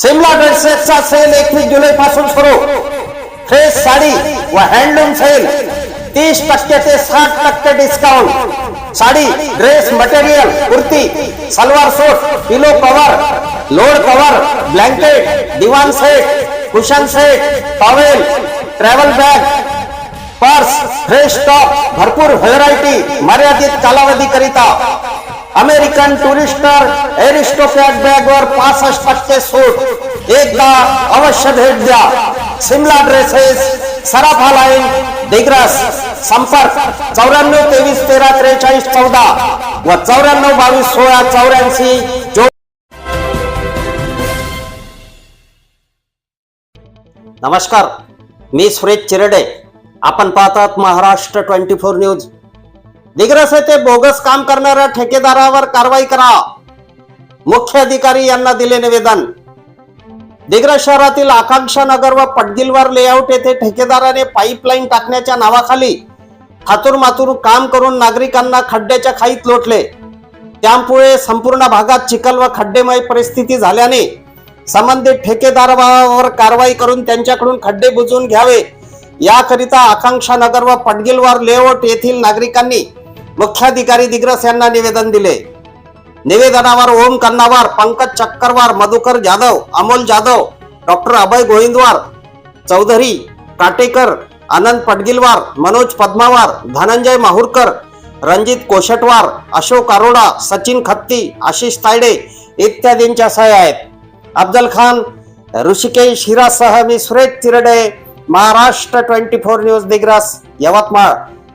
Simla dress ड्रेसेसचा sale एकवीस जुलै पासून सुरू. फ्रेश साडी व हँडलूम सेल तीस टक्के ते साठ टक्के discount sari dress material kurti salwar suit pillow cover load cover blanket divan set cushion set towel travel bag purse fresh stock भरपूर व्हरायटी मर्यादित कालावधी करिता. अमेरिकन टुरिस्टर एरिस्टोफॅट बॅग वर पासष्ट टक्के सूट. एकदा अवश्य भेट द्या. सिमला ड्रेसेस सराफा लाईन डिग्रस संपर्क चौऱ्याण्णव तेवीस तेरा त्रेचाळीस चौदा व चौऱ्याण्णव बावीस सोळा चौऱ्याऐंशी नमस्कार. मी सुरेश चिरडे. आपण पाहतात Maharashtra twenty four news. Digras येथे बोगस काम करणाऱ्या ठेकेदारावर कारवाई करा. मुख्य अधिकारी यांना दिले निवेदन. दिग्रस शहरातील आकांक्षा नगर व पटगिलवार लेआउट येथे ठेकेदाराने पाईपलाईन टाकण्याच्या नावाखाली हातूर मातूर काम करून नागरिकांना खड्ड्याच्या खाईत लोटले. त्यामुळे संपूर्ण भागात चिखल व खड्डेमय परिस्थिती झाल्याने संबंधित ठेकेदारावर कारवाई करून त्यांच्याकडून खड्डे बुजवून घ्यावे. याकरिता आकांक्षा नगर व पटगिलवार लेआउट येथील नागरिकांनी मुख्याधिकारी दिग्रस यांना निवेदन दिले. निवेदनावर ओम कन्नावार पंकज चक्करवार मधुकर जाधव अमोल जाधव डॉक्टर अभय गोविंदवार चौधरी काटेकर आनंद पटगिलवार मनोज पद्मावार धनंजय माहुरकर रणजित कोशटवार अशोक अरोडा सचिन खत्ती आशिष तायडे इत्यादींच्या सह्या आहेत. अफजल खान ऋषिकेश हिरासह मी Suresh Tirde Maharashtra twenty four news Digras Yavatmal.